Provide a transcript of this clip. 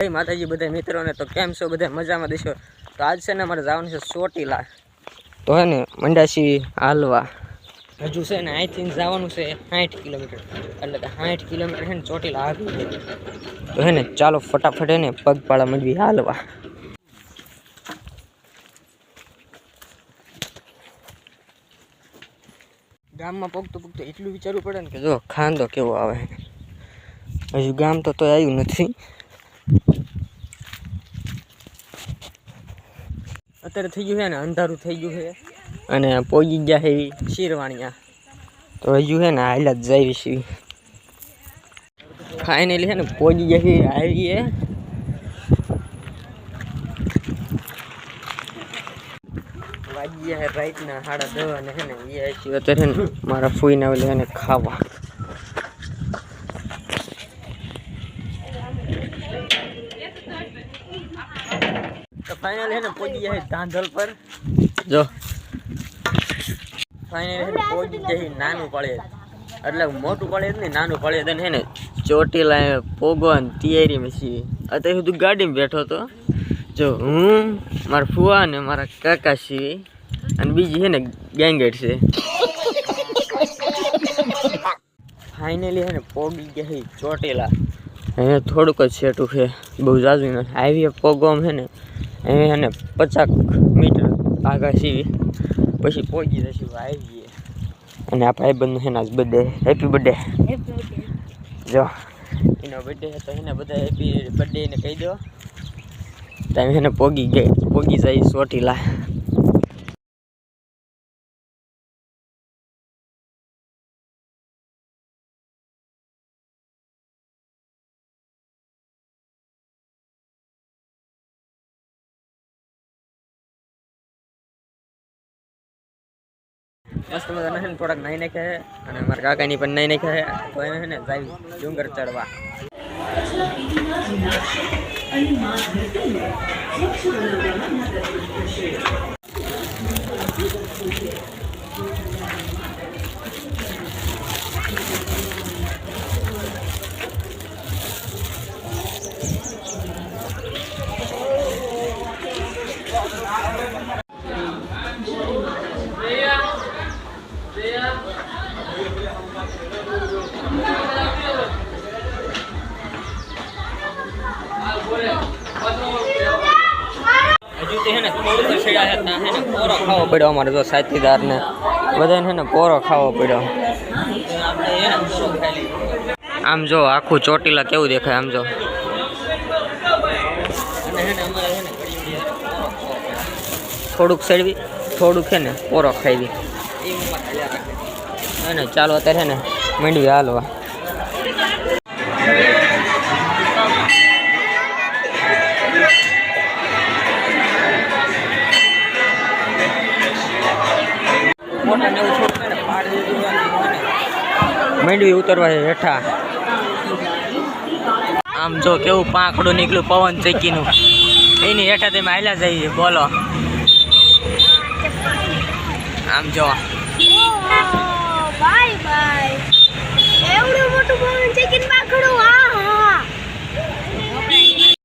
જય માતાજી બધા મિત્રોને તો કેમ છો? બધા મજામાં દેશો? તો આજ છે ને અમારે જવાનું છે ચોટીલા. તો હે ને, મંડાસી હાલવા. હજુ છે ને અહીંથી જવાનું છે સાઠ કિલોમીટર. એટલે કે સાઠ કિલોમીટર છે ને ચોટીલા આગળ. તો હે ને, ચાલો ફટાફટ હે ને પગપાળા મંડવી હાલવા. ગામમાં પગતું પગતું એટલું વિચારવું પડે ને કે જો ખાંદો કેવો આવે. હજુ ગામ તો તો આવ્યું નથી. અત્યારે થઈ ગયું છે ને, અંધારું થઈ ગયું છે. અને પોગી ગયા છે શિરવાણિયા. તો હજુ છે ને હાલ્યા જ જાય છે. ફાઇનલી છે ને, પોગી ગયા છે આવીએ વાગી ગયા છે રાઈટના સાડા દસ અને છે ને એ અત્યારે મારા ફૂઈને આવેલી એને ખાવા તો ફાઇનલ હે ને પહોંચી જાય ધાંધલ પર. જો. ફાઇનલ હે ને પહોંચી જાય નાનું પડે. એટલે મોટું પડે જ નહીં નાનું પડે હે ને. ચોટીલા પોગવાન તૈયારીમાં છીએ અત્યારે સુધી ગાડીમાં બેઠો હતો. જો હું મારા ફુવા ને મારા કાકા છીએ. અને બીજી છે ને ગેંગેટ છે. ફાઇનલી હે ને પોગી ગયા છે ચોટીલા. અહીંયા થોડુંક જ છેટું છે. બહુ જાજુ નથી. હાઈવે પોગવામાં છે ને અહીંયા છે ને પચાસ મીટર આગળ સીવી પછી પહોંચી જશે આવીએ અને આ ભાઈબંધ એના જ બર્થડે હેપી બર્થડે જો એનો બર્થડે હતો તો એને બધા હેપી બર્થડે એને કહી દો. તમે એને પોગી ગઈ પોગી જાય ચોટીલા મસ્ત મજાના છે ને થોડાક નાઈ નાખ્યા છે. અને મારા કાકાની પણ નાઈ નાખ્યા છે. તો એને ને જાય ડુંગર ચડવા. ખાવો પડ્યો અમારે જો સાચીદાર ને બધાને છે ને, પોરો ખાવો પડ્યો. આમ જો, આખું ચોટીલા કેવું દેખાય, આમ જો. થોડુંક સેડવી, થોડુંક છે ને, પોરો ખાવી અને ચાલો, અત્યારે ને, મીંડવી હાલવા. માંડવી ઉતરવા છે હેઠા. આમ જો કેવું પાંખડું નીકળ્યું પવન ચેકીનું. એની હેઠા તમે હાલ્યા જઈએ, બોલો. આમ જો.